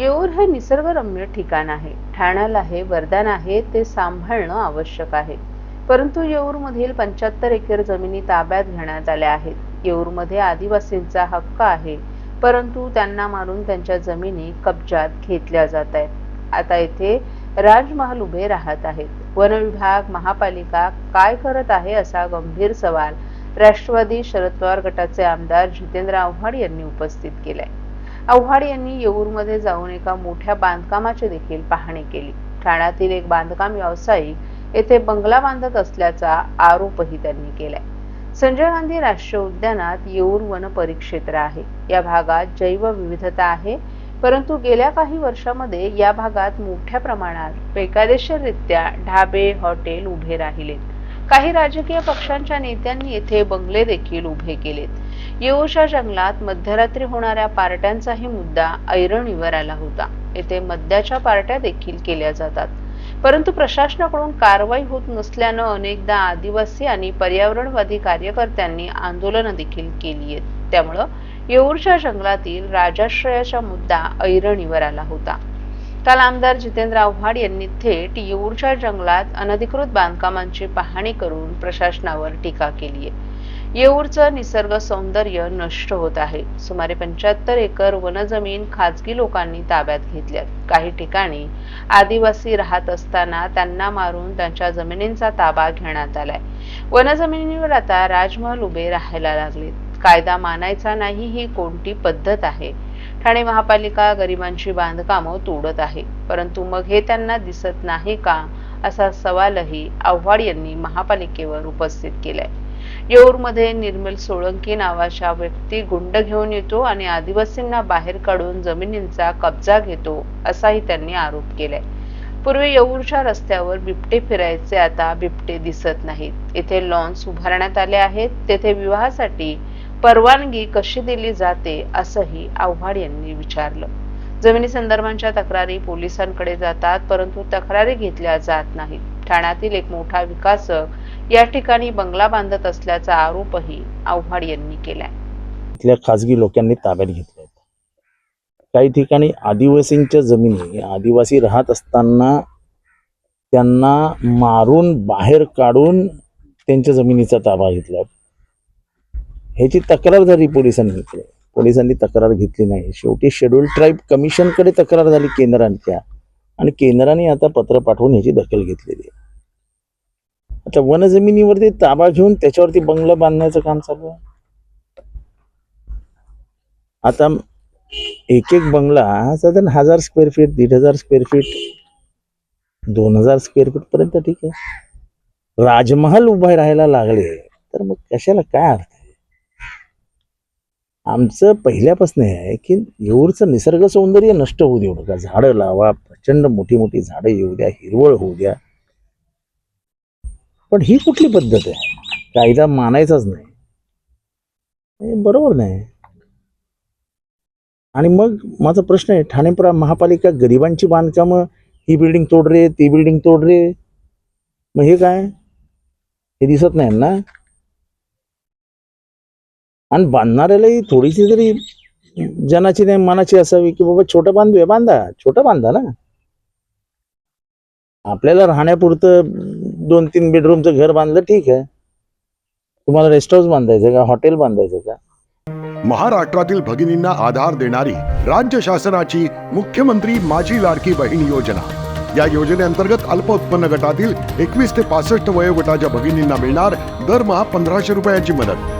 येऊर हे निसर्गरम्य ठिकाण आहे. ठाण्याला हे वरदान आहे ते सांभाळणं आवश्यक आहे. परंतु येऊरमधील पंच्याहत्तर एकर जमिनी ताब्यात घेण्यात आल्या आहेत. येऊरमध्ये आदिवासींचा हक्क आहे परंतु त्यांना मारून त्यांच्या जमिनी कब्जात घेतल्या जात आहेत. आता येथे राजमहाल उभे राहत आहेत. वन विभाग महापालिका काय करत आहे असा गंभीर सवाल राष्ट्रवादी शरद पवार गटाचे आमदार जितेंद्र आव्हाड यांनी उपस्थित केलाय. आव्हाड यांनी येऊरमध्ये जाऊन एका मोठ्या बांधकामाची देखील पाहणी केली. ठाण्यातील एक बांधकाम व्यावसायिक येथे बंगला बांधत असल्याचा आरोपही त्यांनी केलाय. संजय गांधी राष्ट्रीय उद्यानात येऊर वन परिक्षेत्र आहे. या भागात जैवविविधता आहे परंतु गेल्या काही वर्षामध्ये या भागात मोठ्या प्रमाणात बेकायदेशीररित्या ढाबे हॉटेल उभे राहिलेत. काही राजकीय पक्षांच्या नेत्यांनी येथे बंगले देखील उभे केलेत. येऊरच्या जंगलात मध्यरात्री होणाऱ्या पार्ट्यांचाही मुद्दा ऐरणीवर आला होता. येथे मद्याच्या पार्ट्या देखील केल्या जातात. परंतु प्रशासनाकडून कारवाई होत नसल्यानं अनेकदा आदिवासी आणि पर्यावरणवादी कार्यकर्त्यांनी आंदोलनं देखील केली आहेत. त्यामुळं येऊरच्या जंगलातील राजाश्रयाचा मुद्दा ऐरणीवर आला होता. काल आमदार जितेंद्र आव्हाड यांनी थेट येऊरच्या जंगलात अनधिकृत बांधकामांची पाहणी करून प्रशासनावर टीका केली आहे येऊरचं निसर्ग सौंदर्य नष्ट होत आहे. सुमारे पंच्याहत्तर एकर वनजमीन खाजगी लोकांनी ताब्यात घेतल्या काही ठिकाणी आदिवासी राहत असताना त्यांना मारून त्यांच्या जमिनींचा ताबा घेण्यात आलाय. वनजमिनीवर आता राजमहल उभे राहायला लागलेत. कायदा मानायचा नाही ही कोणती पद्धत आहे? ठाणे महापालिका गरिबांची बांधकामं तोडत आहे. परंतु मग हे त्यांना दिसत नाही का? असा सवालही आव्हाड यांनी महापालिकेवर उपस्थित केलाय. येऊरमध्ये निर्मल सोळंकी नावाच्या व्यक्ती गुंड घेऊन येतो आणि आदिवासींना बाहेर काढून जमिनींचा कब्जा घेतो असाही त्यांनी आरोप केलाय. पूर्वी येऊरच्या रस्त्यावर बिबटे फिरायचे आता बिबटे दिसत नाहीत. येथे लॉन्स उभारण्यात आले आहेत. तेथे विवाहासाठी परवानगी कशी दिली जाते असंही आव्हाड यांनी विचारलं. जमिनी संदर्भांच्या तक्रारी पोलिसांकडे जातात परंतु तक्रारी घेतल्या जात नाहीत. ठाण्यातील एक मोठा विकासक या ठिकाणी बंगला बांधत असल्याचा आरोपही आव्हाड यांनी केलाय. इथल्या खाजगी लोकांनी ताब्यात घेतल्या. आहेत काही ठिकाणी आदिवासींच्या जमिनी आदिवासी राहत असताना त्यांना मारून बाहेर काढून त्यांच्या जमिनीचा ताबा घेतला ह्याची तक्रार झाली पोलिसांकडे पोलिसांनी तक्रार घेतली नाही. शेवटी शेड्यूल ट्राईब कमिशनकडे तक्रार झाली केंद्रांच्या. आणि केंद्राने आता पत्र पाठवून ह्याची दखल घेतलेली आहे. आता वनजमिनीवरती ताबा घेऊन त्याच्यावरती बंगला बांधण्याचं काम चालू आहे. आता एक एक बंगला हा साधारण हजार स्क्वेअर फीट दीड हजार स्क्वेअर फीट दोन हजार स्क्वेअर फीट पर्यंत ठीक आहे. राजमहल उभे राहायला लागले. तर मग कशाला? काय अर्थ? आमचं पहिल्यापासून हे आहे की येऊरचं निसर्ग सौंदर्य नष्ट होऊ देऊ नका. झाडं लावा प्रचंड मोठी मोठी झाडं येऊ द्या हिरवळ होऊ द्या. पण ही कुठली पद्धत आहे? कायदा मानायचाच नाही. बरोबर नाही. आणि मग माझा प्रश्न आहे ठाणे प्रा- महापालिका गरिबांची बांधकामं ही बिल्डिंग तोड रे ती बिल्डिंग तोड रे. मग हे काय? हे दिसत नाही ना? आणि बांधणाऱ्यालाही थोडीशी तरी जनाची नाही मनाची असावी की बाबा छोटं बांधूया बांधा छोटं बांधा ना. आपल्याला राहण्यापुरतं दोन तीन बेडरूमचं घर बांधलं ठीक आहे. तुम्हाला रेस्ट हाऊस बांधायचं का? हॉटेल बांधायचं का? महाराष्ट्रातील भगिनींना आधार देणारी राज्य शासनाची मुख्यमंत्री माझी लाडकी बहीण योजना. या योजनेअंतर्गत अल्प उत्पन्न गटातील एकवीस ते पासष्ट वयोगटाच्या भगिनींना मिळणार दरमहा पंधराशे रुपयांची मदत.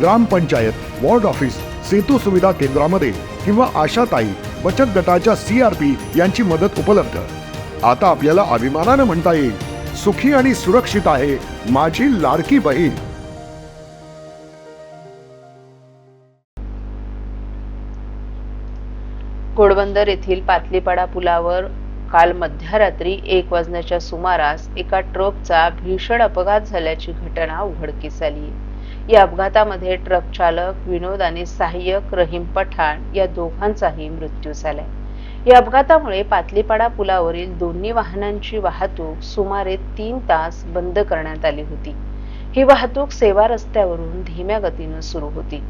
ग्रामपंचायत वॉर्ड ऑफिस सेतू सुविधा केंद्रामध्ये किंवा आशाताई बचत गटाच्या सी आर पी यांची मदत उपलब्ध. आता आपल्याला अभिमानानं म्हणता येईल सुखी आणि सुरक्षित आहे माझी लाडकी बहीण. घोडबंदर येथील पातलीपाडा पुलावर काल मध्यरात्री एक वाजण्याच्या सुमारास एका ट्रकचा भीषण अपघात झाल्याची घटना उघडकीस आली. या अपघातामध्ये ट्रक चालक विनोद आणि सहाय्यक रहीम पठाण या दोघांचाही मृत्यू झालाय. या अपघातामुळे पातलीपाडा पुलावरील दोन्ही वाहनांची वाहतूक सुमारे तीन तास बंद करण्यात आली होती. ही वाहतूक सेवा रस्त्यावरून धीम्या गतीनं सुरू होती.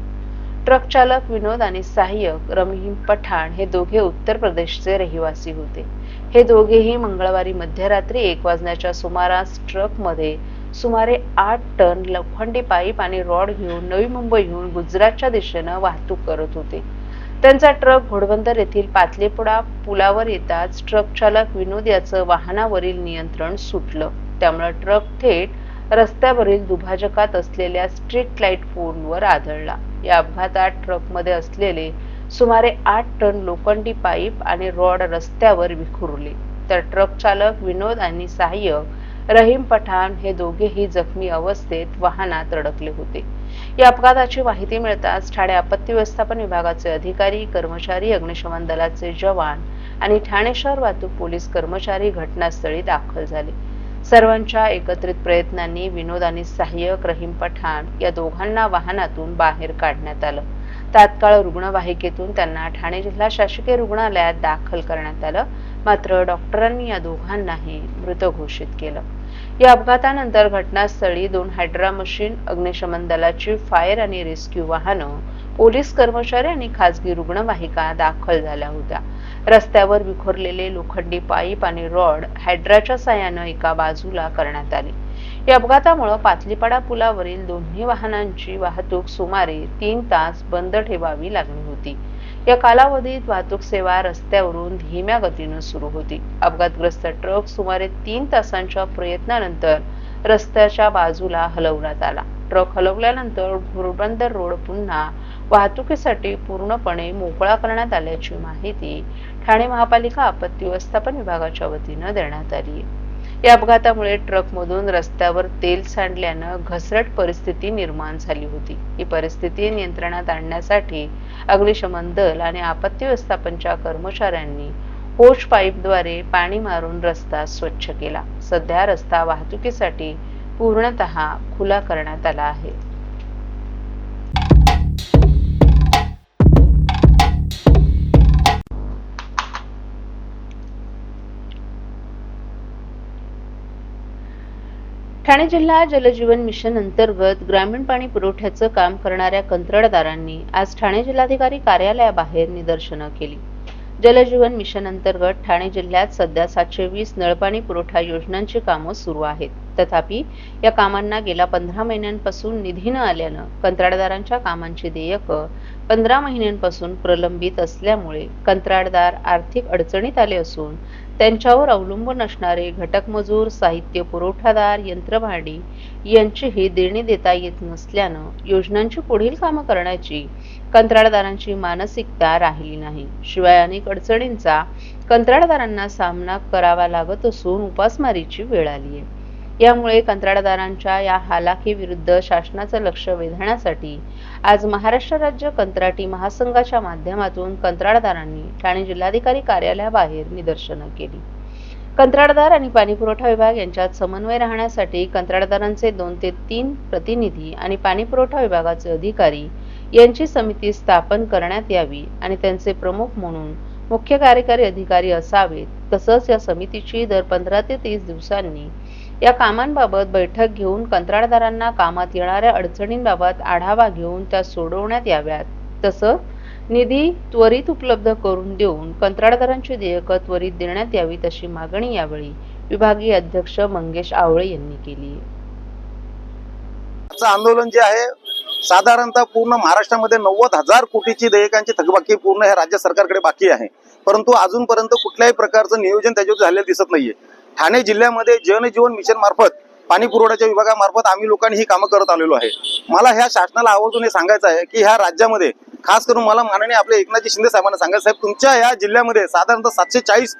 ट्रक चालक विनोद आणि सहाय्यक रमीम पठाण हे दोघे उत्तर प्रदेशचे रहिवासी होते. हे दोघेही मंगळवारी मध्यरात्री एक वाजण्याच्या सुमारास ट्रकमध्ये सुमारे आठ टन लोखंडी पाईप आणि रॉड घेऊन नवी मुंबईहून गुजरातच्या दिशेनं वाहतूक करत होते. त्यांचा ट्रक घोडबंदर येथील पातलेपुडा पुलावर येताच ट्रक चालक विनोद याचं वाहनावरील नियंत्रण सुटलं. त्यामुळे ट्रक थेट रस्त्यावरील दुभाजकात असलेल्या स्ट्रीट लाइट पोलवर आदळला. या अपघातात ट्रकमध्ये असलेले सुमारे आठ टन लोखंडी पाईप आणि रॉड रस्त्यावर विखुरले. तर ट्रक चालक विनोद आणि सहाय्यक रहीम पठाण हे दोघेही जखमी अवस्थेत वाहनात अडकले होते. या अपघाताची माहिती मिळताच ठाणे आपत्ती व्यवस्थापन विभागाचे अधिकारी कर्मचारी अग्निशमन दलाचे जवान आणि ठाणे शहर वाहतूक पोलीस कर्मचारी घटनास्थळी दाखल झाले. सर्वांच्या एकत्रित प्रयत्नांनी विनोद आणि सहाय्यक रहीम पठाण या दोघांना वाहनातून बाहेर काढण्यात आलं. तात्काळ रुग्णवाहिकेतून त्यांना ठाणे जिल्हा शासकीय रुग्णालयात दाखल करण्यात आलं. मात्र डॉक्टरांनी या दोघांनाही मृत घोषित केलं. या अपघातानंतर घटनास्थळी दोन हायड्रा मशीन अग्निशमन दलाची फायर आणि रेस्क्यू वाहनं पोलीस कर्मचारी आणि खासगी रुग्णवाहिका दाखल झाल्या होत्या. रस्त्यावर विखुरलेले लोखंडी पाईप आणि रॉड हायड्राच्या साह्यानं एका बाजूला करण्यात आली. या अपघातामुळे पातलीपाडा पुलावरील दोन्ही वाहनांची वाहतूक सुमारे तीन तास बंद ठेवावी लागली होती. या कालावधीत वाहतूक सेवा रस्त्यावरून धीम्या गतीनं सुरू होती. अपघातग्रस्त ट्रक सुमारे तीन तासांच्या प्रयत्नानंतर रस्त्याच्या बाजूला हलवण्यात आला. ट्रक हलवल्यानंतर घोरबंदर रोड पुन्हा वाहतुकीसाठी पूर्णपणे मोकळा करण्यात आल्याची माहिती ठाणे महापालिका आपत्ती व्यवस्थापन विभागाच्या वतीनं देण्यात आली आहे. या अपघातामुळे ट्रकमधून रस्त्यावर तेल सांडल्यानं घसरट परिस्थिती निर्माण झाली होती. ही परिस्थिती नियंत्रणात आणण्यासाठी अग्निशमन दल आणि आपत्ती व्यवस्थापनच्या कर्मचाऱ्यांनी होश पाईपद्वारे पाणी मारून रस्ता स्वच्छ केला. सध्या रस्ता वाहतुकीसाठी पूर्णतः खुला करण्यात आला आहे. ठाणे जिल्हा जलजीवन मिशन अंतर्गत ग्रामीण पाणी पुरवठ्याचं काम करणाऱ्या कंत्राटदारांनी आज ठाणे जिल्हाधिकारी कार्यालयाबाहेर निदर्शनं केली. जलजीवन मिशन अंतर्गत ठाणे जिल्ह्यात सध्या सातशे वीस नळपाणी पुरवठा योजनांची कामं सुरू आहेत. तथापि या कामांना गेल्या पंधरा महिन्यांपासून निधी न आल्यानं कंत्राटदारांच्या कामांची देयकं पंधरा महिन्यांपासून प्रलंबित असल्यामुळे कंत्राटदार आर्थिक अडचणीत आले असून त्यांच्यावर अवलंबून असणारे घटक मजूर साहित्य पुरवठादार यंत्रभांडी यांचीही देणी देता येत नसल्यानं योजनांची पुढील कामं करण्याची कंत्राटदारांची मानसिकता राहिली नाही. शिवाय अनेक अडचणींचा कंत्राटदारांना सामना करावा लागत असून उपासमारीची वेळ आली आहे यामुळे कंत्राटदारांच्या या हालाखीविरुद्ध शासनाचं लक्ष वेधण्यासाठी आज महाराष्ट्र राज्य कंत्राटी महासंघाच्या माध्यमातून कंत्राटदारांनी ठाणे जिल्हाधिकारी कार्यालयाबाहेर निदर्शनं केली. कंत्राटदार आणि पाणीपुरवठा विभाग यांच्यात समन्वय राहण्यासाठी कंत्राटदारांचे दोन ते तीन प्रतिनिधी आणि पाणीपुरवठा विभागाचे अधिकारी यांची समिती स्थापन करण्यात यावी आणि त्यांचे प्रमुख म्हणून मुख्य कार्यकारी अधिकारी असावेत. तसंच या समितीची दर पंधरा ते तीस दिवसांनी या कामांबाबत बैठक घेऊन कंत्राटदारांना कामात येणाऱ्या अडचणींबाबत आढावा घेऊन त्या सोडवण्यात याव्यात. तसं निधी त्वरित उपलब्ध करून देऊन कंत्राटदारांची देयकं त्वरित देण्यात यावीत अशी मागणी यावेळी विभागीय अध्यक्ष मंगेश आवळे यांनी केली. आंदोलन जे आहे साधारणतः पूर्ण महाराष्ट्रामध्ये नव्वद हजार कोटीची देयकांची थकबाकी पूर्ण ह्या राज्य सरकारकडे बाकी आहे. परंतु अजूनपर्यंत कुठल्याही प्रकारचं नियोजन त्याच्यावर झालेलं दिसत नाहीये. ठाणे जिल्ह्यामध्ये जनजीवन मिशन मार्फत पाणी पुरवठ्याच्या विभागामार्फत आम्ही लोकांनी ही कामं करत आलेलो आहे. मला ह्या शासनाला आवर्जून हे सांगायचं आहे की ह्या राज्यामध्ये खास करून मला माननीय आपले एकनाथजी शिंदे साहेबांना सांगायचं साहेब तुमच्या या जिल्ह्यामध्ये साधारणतः सातशे चाळीस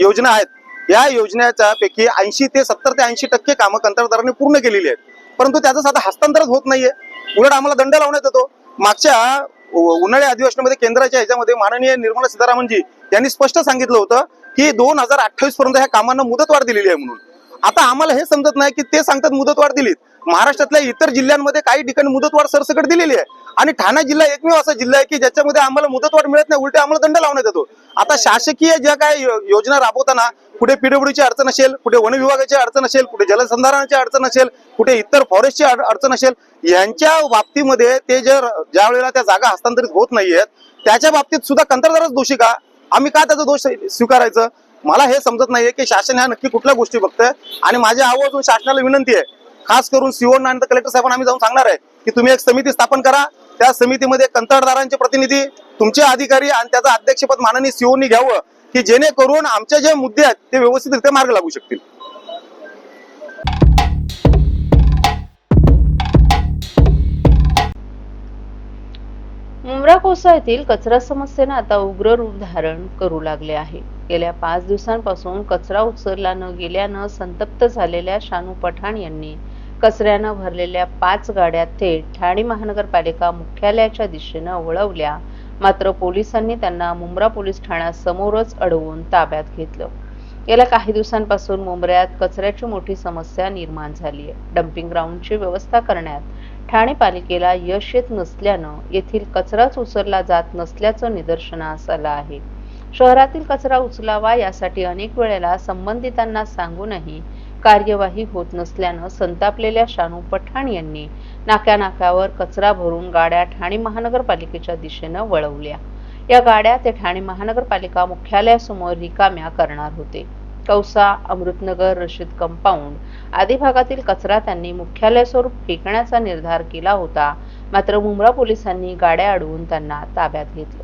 योजना आहेत. या योजनेच्या पैकी ऐंशी ते सत्तर ते ऐंशी टक्के कामं कंत्राटदारांनी पूर्ण केलेली आहेत. परंतु त्याचं साधं हस्तांतरण होत नाहीये. उलट आम्हाला दंड लावण्यात येतो. मागच्या उन्हाळी अधिवेशनामध्ये केंद्राच्या ह्याच्यामध्ये माननीय निर्मला सीतारामनजी यांनी स्पष्ट सांगितलं होतं की दोन हजार अठ्ठावीस पर्यंत ह्या कामांना मुदतवाढ दिलेली आहे म्हणून. आता आम्हाला हे समजत नाही की ते सांगतात मुदतवाढ दिलीत. महाराष्ट्रातल्या इतर जिल्ह्यांमध्ये काही ठिकाणी मुदतवाढ सरसकट दिलेली आहे. आणि ठाणे जिल्हा एकमेव असा जिल्हा आहे की ज्याच्यामध्ये आम्हाला मुदतवाढ मिळत नाही उलटे आम्हाला दंड लावण्यात येतो. आता शासकीय ज्या काय योजना राबवताना कुठे पीडब्ल्यूची अडचण असेल कुठे वन विभागाची अडचण असेल कुठे जलसंधारणाची अडचण असेल कुठे इतर फॉरेस्टची अडचण असेल यांच्या बाबतीमध्ये ते जर ज्या वेळेला त्या जागा हस्तांतरित होत नाहीयेत त्याच्या बाबतीत सुद्धा कंत्राटदारच दोषी का? आम्ही का त्याचा दोष स्वीकारायचं? मला हे समजत नाहीये की शासन ह्या नक्की कुठल्या गोष्टी बघतंय. आणि माझी आवाजून शासनाला विनंती आहे खास करून सीओ आणि कलेक्टर साहेबांना आम्ही जाऊन सांगणार आहे की तुम्ही एक समिती स्थापन करा. त्या समितीमध्ये कंत्राटदारांचे प्रतिनिधी तुमचे अधिकारी आणि त्याचं अध्यक्षपद माननीय सीओनी घ्यावं की जेणेकरून आमचे जे मुद्दे आहेत ते व्यवस्थितरित्या मार्ग लागू शकतील. व्यवसायातील कचरा समस्येनं आता उग्र रूप धारण करू लागले आहे. गेल्या पाच दिवसांपासून कचरा उचलला न गेल्यानं संतप्त झालेल्या शानू पठाण यांनी कचऱ्यानं भरलेल्या पाच गाड्या थेट ठाणे महानगरपालिका मुख्यालयाच्या दिशेनं वळवल्या. मात्र पोलिसांनी त्यांना मुंब्रा पोलीस ठाण्यासमोरच अडवून ताब्यात घेतलं. गेल्या काही दिवसांपासून मुंबऱ्यात कचऱ्याची मोठी समस्या निर्माण झाली आहे डम्पिंग ग्राउंडची व्यवस्था करण्यात ठाणे पालिकेला यश येत नसल्यानं येथील कचराच उचलला जात नसल्याचं निदर्शनास आलं आहे. शहरातील कचरा उचलावा यासाठी अनेक वेळेला संबंधितांना सांगूनही कार्यवाही होत नसल्यानं संतापलेल्या शानू पठाण यांनी नाक्या नाक्यावर कचरा भरून गाड्या ठाणे महानगरपालिकेच्या दिशेनं वळवल्या. या गाड्या ते ठाणे महानगरपालिका मुख्यालयासमोर रिकाम्या करणार होते. कौसा अमृतनगर रशीद कंपाऊंड आदी भागातील कचरा त्यांनी मुख्यालयासमोर फेकण्याचा निर्धार केला होता. मात्र मुंब्रा पोलिसांनी गाड्या अडवून त्यांना ताब्यात घेतलं.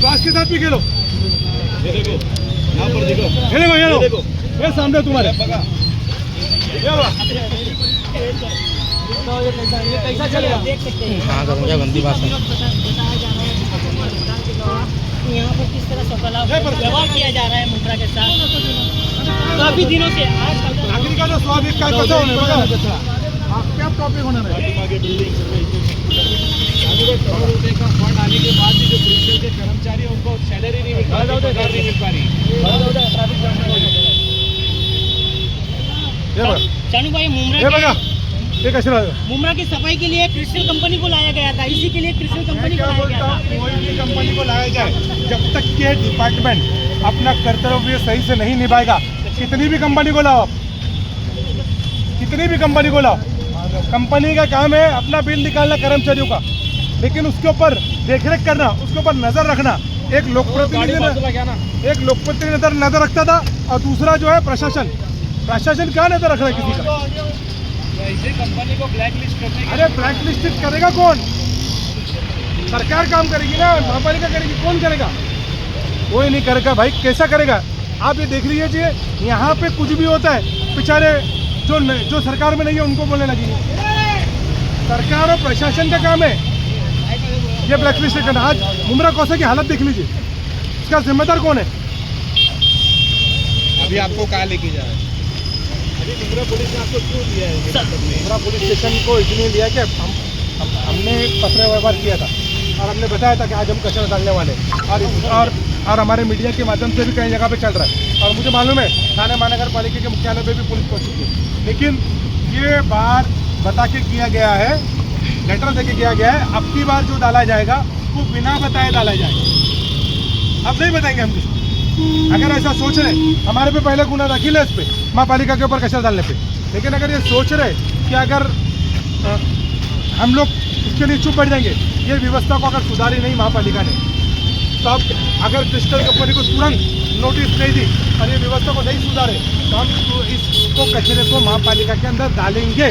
श्वास के साथ भी खेलो खेले भैया लो ये सामने तुम्हारे ये बा। हाँ। करूँगा गंदी बात है। यहाँ पर किस तरह सफला व्यवहार किया जा रहा है मुद्रा के साथ? काफी दिनों से आज कल तो नागरिकांचा स्वाभिक काय कसं होणार बघा हा क्या टॉपिक होणार आहे करोड़ रुपए का फंड आने के बाद भी जो प्रिंसिपल के कर्मचारी हैं? उनको सैलरी नहीं मिल पा रही पगार नहीं मिल पा रही हे बघा। शानू भाई हे मुमरा बघा के मुमरा की सफ़ाई के लिए क्रिस्टल कंपनी को लाया गया था। इसी के लिए क्रिस्टल कंपनी को लाया गया था। कोई भी कंपनी को लाया जाए जब तक के डिपार्टमेंट अपना कर्तव्य सही से नहीं निभाएगा कितनी भी कंपनी को लाओ कितनी भी कंपनी को लाओ। कंपनी का काम है अपना बिल निकालना कर्मचारियों का। लेकिन उसके ऊपर देखरेख करना उसके ऊपर नज़र रखना। एक लोकप्रतिनिधि एक लोकप्रतिनिधि नज़र नज़र रखता था और दूसरा जो है प्रशासन। प्रशासन क्या नज़र रख रहा है किसी का? ऐसे कंपनी को ब्लैक लिस्ट करने अरे ब्लैक लिस्टेड करेगा कौन? सरकार काम करेगी ना महापालिका करेगी कौन करेगा? कोई नहीं करेगा भाई कैसा करेगा? आप ये देख लीजिए यहाँ पे कुछ भी होता है बेचारे जो न, जो सरकार में नहीं है उनको बोलने लगी। सरकार और प्रशासन का काम है। ये ब्लैक लिस्ट करना। आज मुमरा कौसा की हालत देख लीजिए। इसका जिम्मेदार कौन है? अभी आपको कहाँ लेके जा रहे हैं? पुलिस ने आपको क्यों दिया है पुलिस स्टेशन को इसलिए लिया कि हम, हम हमने पत्र व्यवहार किया था। और हमने बताया था कि आज हम कचरा डालने वाले हैं। और और और हमारे मीडिया के माध्यम से भी कई जगह पे चल रहा है। और मुझे मालूम है थाने महानगर पालिका के मुख्यालय पे भी पुलिस पहुँच चुकी है लेकिन ये बार बता के किया गया है लेटर दे के किया गया है अब की बार जो डाला जाएगा वो बिना बताए डाला जाएगा। अब नहीं बताएँगे हम किसी। अगर ऐसा सोच रहे हमारे पे पहले गुना दाखिल है इस पे। महापालिका के ऊपर कचरा डालने पे। लेकिन अगर ये सोच रहे कि अगर अ, हम लोग इसके लिए चुप बैठ जाएँगे ये व्यवस्था को अगर सुधारी नहीं महापालिका ने तो अगर क्रिस्टल कंपनी को तुरंत नोटिस नहीं दी और ये व्यवस्था को नहीं सुधारे तो हम इसको कचरे को महापालिका के अंदर डालेंगे।